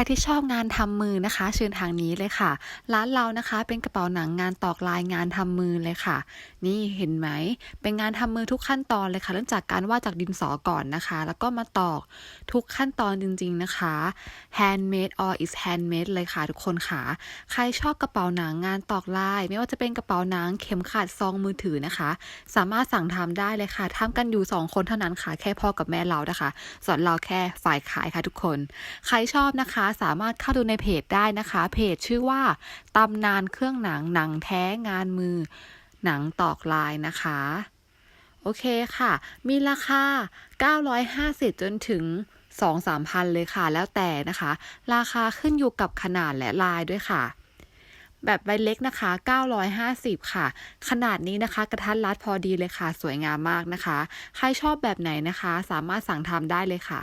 รที่ชอบงานทำมือนะคะเชิญทางนี้เลยค่ะ ร้านเรานะคะ เป็นกระเป๋าหนังงานตอกลายงานทำมือเลยค่ะ นี่เห็นไหม เป็นงานทำมือทุกขั้นตอนเลยค่ะ เริ่มจากการวาดจากดินสอก่อนนะคะ แล้วก็มาตอกทุกขั้นตอนจริงๆนะคะ handmade or is handmade เลยค่ะทุกคนค่ะ ใครชอบกระเป๋าหนังงานตอกลาย ไม่ว่าจะเป็นกระเป๋าหนังเข็มขัดซองมือถือนะคะ สามารถสั่งทำได้เลยค่ะทำกันอยู่ 2 คนเท่านั้นค่ะแค่พ่อกับแม่เรานะคะส่วนเราแค่ฝ่ายขายค่ะทุกคน ใครชอบนะคะสามารถเข้าดูในเพจได้นะคะ เพจชื่อว่าตำนานเครื่องหนังหนังแท้งานมือ หนังตอกลายนะคะ โอเคค่ะ มีราคา 950 จนถึง2-3พันเลยค่ะ แล้วแต่นะคะ ราคาขึ้นอยู่กับขนาดและลายด้วยค่ะ แบบใบเล็กนะคะ 950 ค่ะ ขนาดนี้นะคะ กระทัดรัดพอดีเลยค่ะ สวยงามมากนะคะ ใครชอบแบบไหนนะคะ สามารถสั่งทำได้เลยค่ะ